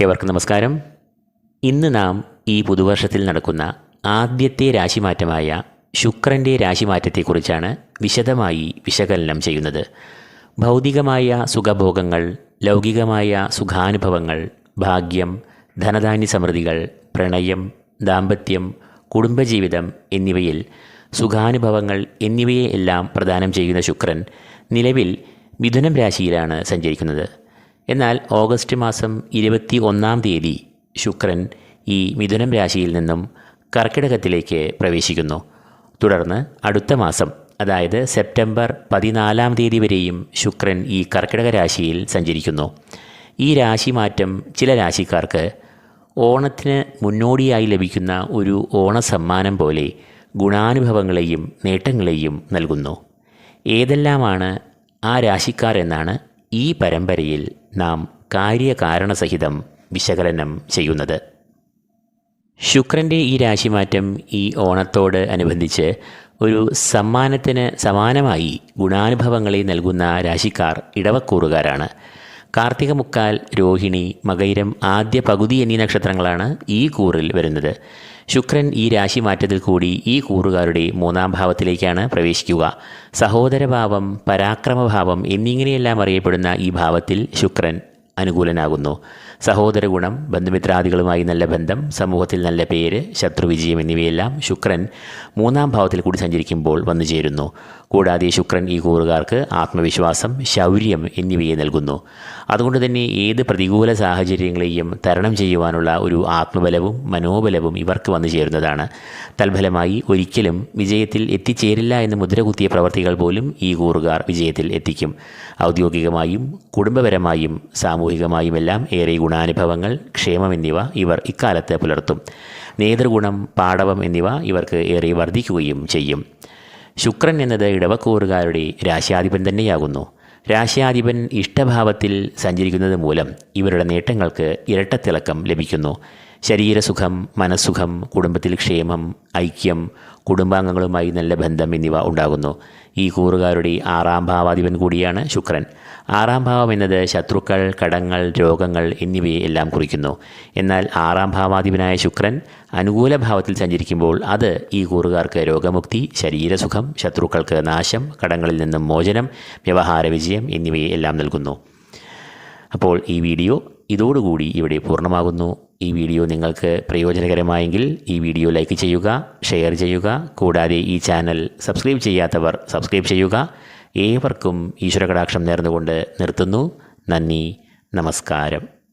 ഏവർക്കും നമസ്കാരം. ഇന്ന് നാം ഈ പുതുവർഷത്തിൽ നടക്കുന്ന ആദ്യത്തെ രാശിമാറ്റമായ ശുക്രന്റെ രാശിമാറ്റത്തെക്കുറിച്ചാണ് വിശദമായി വിശകലനം ചെയ്യുന്നത്. ഭൗതികമായ സുഖഭോഗങ്ങൾ ലൗകികമായ സുഖാനുഭവങ്ങൾ ഭാഗ്യം ധനധാന്യ സമൃദ്ധികൾ പ്രണയം ദാമ്പത്യം കുടുംബജീവിതം എന്നിവയിൽ സുഖാനുഭവങ്ങൾ എന്നിവയെ എല്ലാം പ്രദാനം ചെയ്യുന്ന ശുക്രൻ നിലവിൽ മിഥുനം രാശിയിലാണ് സഞ്ചരിക്കുന്നത്. എന്നാൽ ഓഗസ്റ്റ് മാസം ഇരുപത്തി ഒന്നാം തീയതി ശുക്രൻ ഈ മിഥുനം രാശിയിൽ നിന്നും കർക്കിടകത്തിലേക്ക് പ്രവേശിക്കുന്നു. തുടർന്ന് അടുത്ത മാസം അതായത് സെപ്റ്റംബർ പതിനാലാം തീയതി വരെയും ശുക്രൻ ഈ കർക്കിടക രാശിയിൽ സഞ്ചരിക്കുന്നു. ഈ രാശി മാറ്റം ചില രാശിക്കാർക്ക് ഓണത്തിന് മുന്നോടിയായി ലഭിക്കുന്ന ഒരു ഓണസമ്മാനം പോലെ ഗുണാനുഭവങ്ങളെയും നേട്ടങ്ങളെയും നൽകുന്നു. ഏതെല്ലാമാണ് ആ രാശിക്കാർ എന്നാണ് ഈ പരമ്പരയിൽ നാം കാര്യകാരണസഹിതം വിശകലനം ചെയ്യുന്നത്. ശുക്രന്റെ ഈ രാശിമാറ്റം ഈ ഓണത്തോട് അനുബന്ധിച്ച് ഒരു സമ്മാനത്തിന് സമാനമായി ഗുണാനുഭവങ്ങളെ നൽകുന്ന രാശിക്കാർ ഇടവക്കൂറുകാരാണ്. കാർത്തിക മുക്കാൽ രോഹിണി മകൈരം ആദ്യ പകുതി എന്നീ നക്ഷത്രങ്ങളാണ് ഈ കൂറിൽ വരുന്നത്. ശുക്രൻ ഈ രാശി മാറ്റത്തിൽ കൂടി ഈ കൂറുകാരുടെ മൂന്നാം ഭാവത്തിലേക്കാണ് പ്രവേശിക്കുക. സഹോദരഭാവം പരാക്രമഭാവം എന്നിങ്ങനെയെല്ലാം അറിയപ്പെടുന്ന ഈ ഭാവത്തിൽ ശുക്രൻ അനുകൂലനാകുന്നു. സഹോദര ഗുണം ബന്ധുമിത്രാദികളുമായി നല്ല ബന്ധം സമൂഹത്തിൽ നല്ല പേര് ശത്രുവിജയം എന്നിവയെല്ലാം ശുക്രൻ മൂന്നാം ഭാവത്തിൽ കൂടി സഞ്ചരിക്കുമ്പോൾ വന്നു ചേരുന്നു. കൂടാതെ ശുക്രൻ ഈ കൂറുകാർക്ക് ആത്മവിശ്വാസം ശൗര്യം എന്നിവയെ നൽകുന്നു. അതുകൊണ്ട് തന്നെ ഏത് പ്രതികൂല സാഹചര്യങ്ങളെയും തരണം ചെയ്യുവാനുള്ള ഒരു ആത്മബലവും മനോബലവും ഇവർക്ക് വന്നു ചേരുന്നതാണ്. തൽഫലമായി ഒരിക്കലും വിജയത്തിൽ എത്തിച്ചേരില്ല എന്ന് മുദ്രകുത്തിയ പ്രവർത്തികൾ പോലും ഈ കൂറുകാർ വിജയത്തിൽ എത്തിക്കും. ഔദ്യോഗികമായും കുടുംബപരമായും സാമൂഹികമായുമെല്ലാം ഏറെ ഗുണാനുഭവങ്ങൾ ക്ഷേമം എന്നിവ ഇവർ ഇക്കാലത്ത് പുലർത്തും. നേതൃഗുണം പാടവം എന്നിവ ഇവർക്ക് ഏറെ വർദ്ധിക്കുകയും ചെയ്യും. ശുക്രൻ എന്നത് ഇടവക്കൂറുകാരുടെ രാശ്യാധിപൻ തന്നെയാകുന്നു. രാശ്യാധിപൻ ഇഷ്ടഭാവത്തിൽ സഞ്ചരിക്കുന്നത് മൂലം ഇവരുടെ നേട്ടങ്ങൾക്ക് ഇരട്ടത്തിളക്കം ലഭിക്കുന്നു. ശരീരസുഖം മനസ്സുഖം കുടുംബത്തിൽ ക്ഷേമം ഐക്യം കുടുംബാംഗങ്ങളുമായി നല്ല ബന്ധം എന്നിവ ഉണ്ടാകുന്നു. ഈ കൂറുകാരുടെ ആറാം ഭാവാധിപൻ കൂടിയാണ് ശുക്രൻ. ആറാം ഭാവം എന്നത് ശത്രുക്കൾ കടങ്ങൾ രോഗങ്ങൾ എന്നിവയെ എല്ലാം കുറിക്കുന്നു. എന്നാൽ ആറാം ഭാവാധിപനായ ശുക്രൻ അനുകൂല ഭാവത്തിൽ സഞ്ചരിക്കുമ്പോൾ അത് ഈ കൂറുകാർക്ക് രോഗമുക്തി ശരീരസുഖം ശത്രുക്കൾക്ക് നാശം കടങ്ങളിൽ നിന്നും മോചനം വ്യവഹാര വിജയം എന്നിവയെ എല്ലാം നൽകുന്നു. അപ്പോൾ ഈ വീഡിയോ ഇതോടുകൂടി ഇവിടെ പൂർണമാകുന്നു. ഈ വീഡിയോ നിങ്ങൾക്ക് പ്രയോജനകരമായെങ്കിൽ ഈ വീഡിയോ ലൈക്ക് ചെയ്യുക ഷെയർ ചെയ്യുക. കൂടാതെ ഈ ചാനൽ സബ്സ്ക്രൈബ് ചെയ്യാത്തവർ സബ്സ്ക്രൈബ് ചെയ്യുക. ഏവർക്കും ഈശ്വരകടാക്ഷം നേർന്നുകൊണ്ട് നിർത്തുന്നു. നന്ദി നമസ്കാരം.